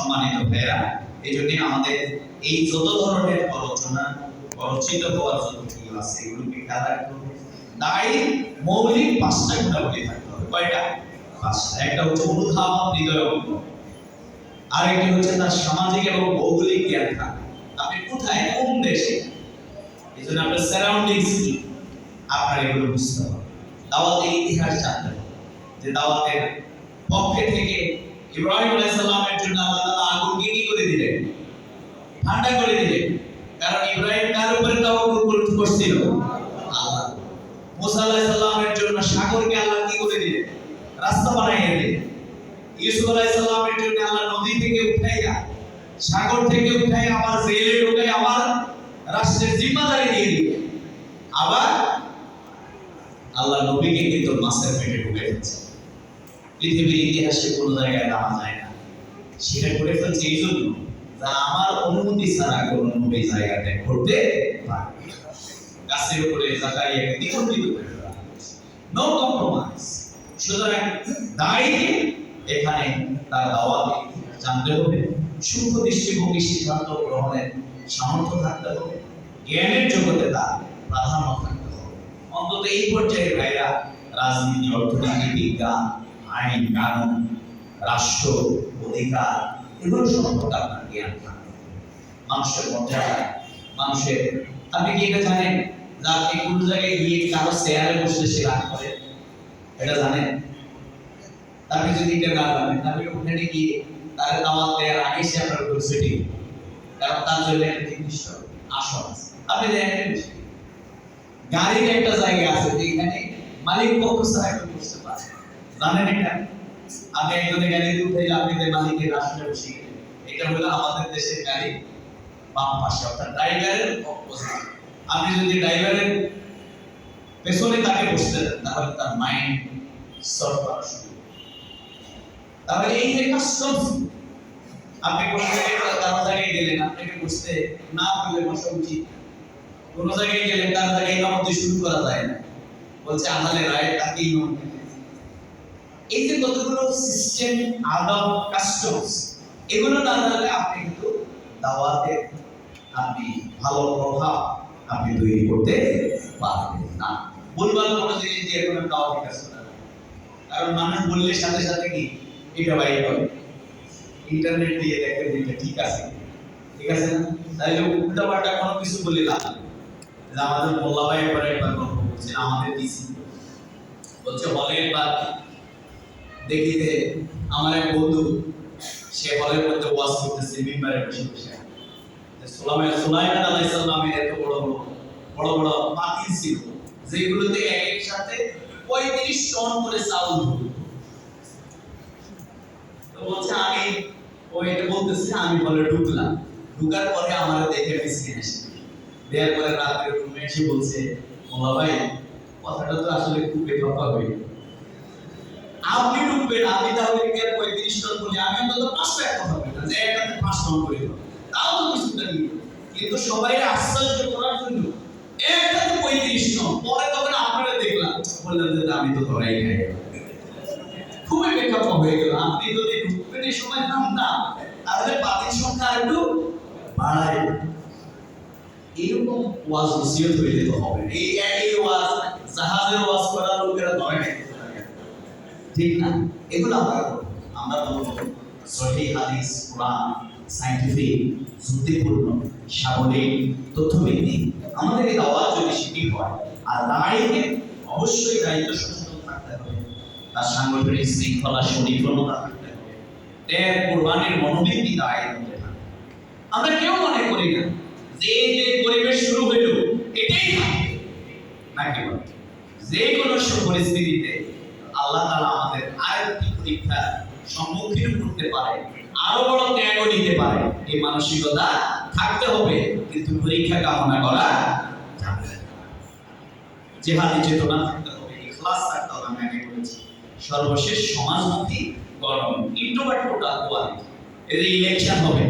সম্মানিত ভাইরা এই জন্য আমাদের এই যত ধরনের আলোচনা আলোচিত হওয়ার যত কিছু আছে এগুলোকে খেয়াল রাখতে হবে? তাই মৌলিক পাঁচটা গুণাবলী থাকতে হবে। কয়টা? পাঁচটা। একটা হচ্ছে অনুধাবন, হৃদয় অঙ্গ আরেকটি হচ্ছে তার সামাজিক এবং ভৌগোলিক জ্ঞান থাকা। আপনি কোথায়, কোন দেশে? এই জন্য আপনার সারাউন্ডিংস কি? আপনার এগুলো বুঝতে হবে। দাওয়াতের ইতিহাস জানতে হবে। যে দাওয়াতের পক্ষে থেকে ইব্রাহিম আলাইহিস সালামের জন্য আল্লাহ তাআলা আগুনকে কি করে দিলেন ঠান্ডা করে দিলেন কারণ ইব্রাহিম কার উপরে তাওয়াক্কুল করছিল আল্লাহ মুসা আলাইহিস সালামের জন্য সাগরকে আল্লাহ কি করে দিলেন? রাস্তা বানাইয়ে দিলেন। ইউসুফ আলাইহিস সালামের জন্য আল্লাহ নদী থেকে উঠাইয়া, সাগর থেকে উঠাইয়া আবার জেলে ঢুকাই আবার রাষ্ট্রের জিম্মাদারি দিয়ে দিলেন আবার আল্লাহ নবীকে কিন্তু মাছের পেটে ঢুকে ফেলছে পৃথিবীর ইতিহাসে কোনো জায়গায় জানা যায় না। সেটা করে ফেলছে এই জন্য। যা আমার অনুমতি ছাড়া কোনো নবী জায়গাতে ঘটতে পারে গাছের উপরে জাকারিয়াকে দ্বিখণ্ডিত করে নো কম্প্রোমাইজ সুতরাং দাঁড়িয়ে এখানে তার দাওয়াতে জানতে হবে দৃষ্টিভঙ্গি সিদ্ধান্ত গ্রহণের সামর্থ্য থাকতে হবে, জ্ঞানের জগতে তার প্রাধান্য থাকতে হবে। অন্তত এই পর্যায়ে ভাইরা রাজনীতি, অর্থনীতি, বিজ্ঞান, আইন, কানুন, রাষ্ট্র, অধিকার এগুলো সম্পর্কে আপনার জ্ঞান মানুষের মর্যাদা মানুষের, আপনি কি এটা জানেন? আপনি কোন জায়গায় গিয়ে কারও চেয়ারে বসলে সে রাগ করে? এটা জানেন? আপনি যদি এটা না জানেন, তাহলে ওখানে গিয়ে তার দাওয়াত দেওয়ার আগে সে আপনার উপর সেটিং কারণ তার জন্য একটা নির্দিষ্ট আসন আপনি দেখেন, গাড়ির একটা জায়গা আছে, যেখানে মালিক পক্ষ কেউ বসতে পারে জানেন এটা? আপনি একজনের গাড়িতে উঠে আপনি যে মালিকের আসনে বসে এটা হলো আমাদের দেশের গাড়ি, বাম পাশে, অর্থাৎ ড্রাইভারের অপোজিট আপনি যদি ড্রাইভারের পেছনে তাকে বসতে দেন, তাহলে তার মাইন্ড সলভ করা শুরু। তাহলে এই যে কাস্টমস আপনি কোন জায়গায় কারও জায়গায় গেলেন, আপনাকে বসতে না বলে বসা উচিত কোন জায়গায় গেলেন তার জায়গায় ইমামতি শুরু করা যায় না। বলছে, আমাদের রায় তাকেই ইমাম যে কতগুলো সিস্টেম আদব কাস্টমস এগুলো না জানলে আপনি কিন্তু দাওয়াতে আপনি ভালো প্রভাব আপনি তৈরি করতে পারবেন না। বলবার কোনো জিনিস দিয়ে কোনো দাওয়াতি কাজ। কারণ মানুষ বললে সাথে সাথে কি? এটা বাইর হবে। ইন্টারনেট দিয়ে দেখে যে এটা ঠিক আছে। ঠিক আছে না? তাইলে উল্টা পাল্টা কোনো কিছু বলে লাভ আমাদের মোল্লা ভাই একবার একবার গল্প করছে আমাদের ডিসি বলছে হলে একবার দেখি যে আমার এক বন্ধু, সে হলের মধ্যে ওয়াজ করতেছে মিম্বারে বসে বসে। যে সুলাইমান সালামের এত বড় বড় বড় বড় পাতিল ছিল, যেগুলোতে এক এক সাথে 35 টন করে চাউল তো বলছে, আমি ও এটা বলতেছে, আমি বলে ঢুকলাম। ঢুকার পরে আমার দেখে মিসকিন এসে দেওয়ার পরে রাত্রে রুমে এসে বলছে মোলা ভাই, কথাটা তো আসলে খুব বেফাফা হয়ে গেল। আপনি ঢুকবেন আমি তাহলে কি পঁয়ত্রিশ টন বলি, আমি অন্তত পাঁচটা এক কথা বলি না, যে একটাতে পাঁচ টন করে তাও তো কিছুটা নিয়ে কিন্তু। সবাই আশ্চর্য করার জন্য একটাতে পঁয়ত্রিশ টন পরে তখন আপনারা দেখলাম, বললাম যে আমি তো ধরাই খাই। খুবই বেকার হয়ে গেল। আপনি যদি ঢুকবেন এই সময় নামতাম তাহলে পাতির সংখ্যা একটু বাড়াই এরকম ওয়াজ নসিহত হইলে তো হবে। না। এই ওয়াজ, জাহাজের ওয়াজ করার লোকেরা ধরে নাই ঠিক না? এগুলো আমরা আমরা বলব, সহি হাদিস, কোরআন সাইন্টিফিক যুক্তিপূর্ণ, সাবলীল, তথ্যভিত্তিক। আমাদের এই দাওয়াত যদি সেটি হয়, আর দাঁড়িয়ে অবশ্যই দায়িত্ব সচেতন থাকতে হবে। তার সাংগঠনিক শৃঙ্খলা সুনিপুণতা থাকতে হবে। ত্যাগ কোরবানির মনোবৃত্তি দায়ের আমরা কেউ মনে করি না যে যে পরিবেশ শুরু হইল, এটাই নাকি? যে কোনো পরিস্থিতিতে আল্লাহ তাআলা আমাদের আরেকটি পরীক্ষার সম্মুখীন করতে পারে, আরও বড় ত্যাগও নিতে পারে। এই মানসিকতা থাকতে হবে, কিন্তু পরীক্ষা কামনা করা যাবে। জেহাদি চেতনা থাকতে হবে, ইখলাস থাকতে হবে, আমি আগে বলেছি। সর্বশেষ সমাজমুখী গরম ইন্ট্রোভার্ট কোটা কোয়ালিটি যে ইলেকশন হবে।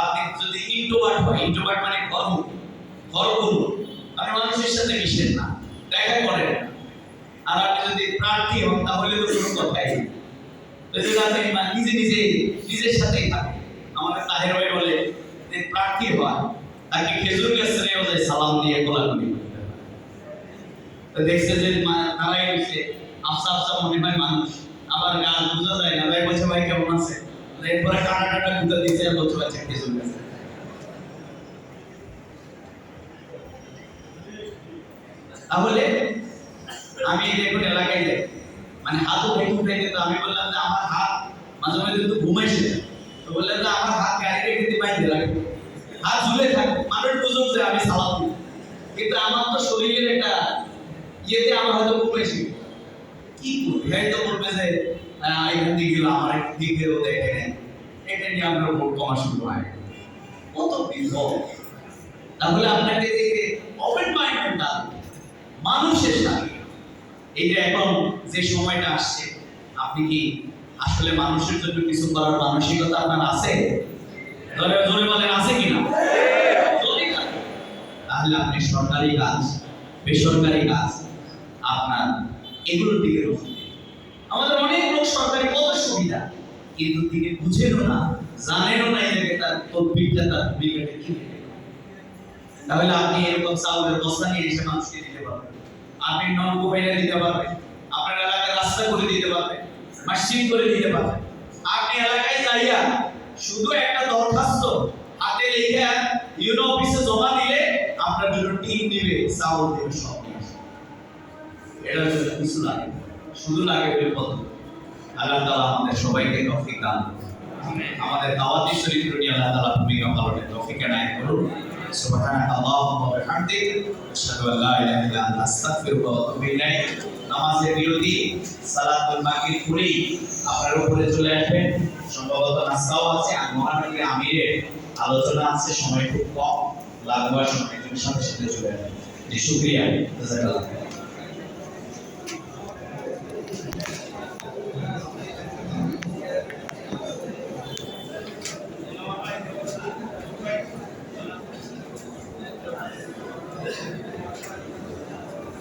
আপনি যদি ইন্ট্রোভার্ট হয় ইন্ট্রোভার্ট মানে কর্ম ঘরগুলো আপনি মানুষের সাথে মিশেন না। দেখা করেন। না। আর আপনি যদি প্রার্থী হন, তাহলে তো কোনো কথাই আপনি নিজে নিজে, নিজের সাথেই থাকে আমাদের তাহের ভাই বলে যে প্রার্থী হয়, তাকে খেজুর গাছের যায় সালাম দিয়ে গোলাগুলি দেখছে যে মা- দাঁড়াই আফসা আফসা মনে হয় মানুষ। আবার গান বোঝা যায় না। ভাই বলছে, ভাই, কেমন আছে? এরপরে কাটা কাটা গুঁতা দিচ্ছে আর বলছে, বাচ্চা, খেজুর গাছে তাহলে আমি দেখুন এলাকায় যাই। মানে হাত উঠে উঠে কিন্তু আমি বললাম যে আমার হাত মাঝে মাঝে কিন্তু ঘুমাইছে। তো বললেন যে আমার হাত গাড়িতে কিন্তু বাইরে রাখবে হাত ঝুলে থাকে, মানুষ বুঝুক যে আমি সালাম দিই। কিন্তু আমার তো শরীরের একটা ইয়েতে আমার হয়তো ঘুমাইছি। কি করবে? হয়তো বলবে যে এখান দিয়ে গেল আমার দিক দিয়ে ও দেখে নেয় এটা নিয়ে আপনার ভোট কমা শুরু হয়। কত বিপদ। তাহলে আপনাকে যে ওপেন মাইন্ডটা মানুষের সাথে এই যে এখন যে সময়টা আসছে, আপনি কি আসলে মানুষের জন্য কিছু করার মানসিকতা আপনার আছে? জোরে জোরে বলেন, আছে কিনা তাহলে আপনি সরকারি কাজ, বেসরকারি কাজ, আপনার এগুলোর দিকে রুখুন আমাদের অনেক লোক সরকারি কত সুবিধা, কিন্তু তিনি বুঝেনও না, জানেনও না এটাকে তার তদবিরটা, তার ভূমিকাটা কি। তাহলে আপনি এরকম চাউলের বস্তা নিয়ে এসে মানুষকে দিতে পারবেন। আপনি নলকূপ এনে দিতে পারবেন আপনার এলাকায় রাস্তা করে দিতে পারবেন, মসজিদ করে দিতে পারবেন আপনি এলাকায় যাইয়া শুধু একটা দরখাস্ত হাতে লিখে ইউনো অফিসে জমা দিলে আপনার জন্য টিম দিবে, চাউল দেবে, সব। এটার জন্য কিছু লাগে। শুধু লাগে হলো পদ্ধতি আল্লাহ তাআলা আমাদের সবাইকে তৌফিক দান। আমাদের দাওয়াতি চরিত্র নিয়ে আল্লাহ তাআলা ভূমিকা পালনের তৌফিক এনায়েত করুন নামাজের বিরতি, সালাতুল মাগরিব পড়েই আপনার উপরে চলে আসবেন সম্ভবত নাস্তাও আছে, আর মহানগরী আমিরের আলোচনা আছে, সময় খুব কম লাগবার সময় সাথে সাথে চলে আসবেন জি, শুক্রিয়া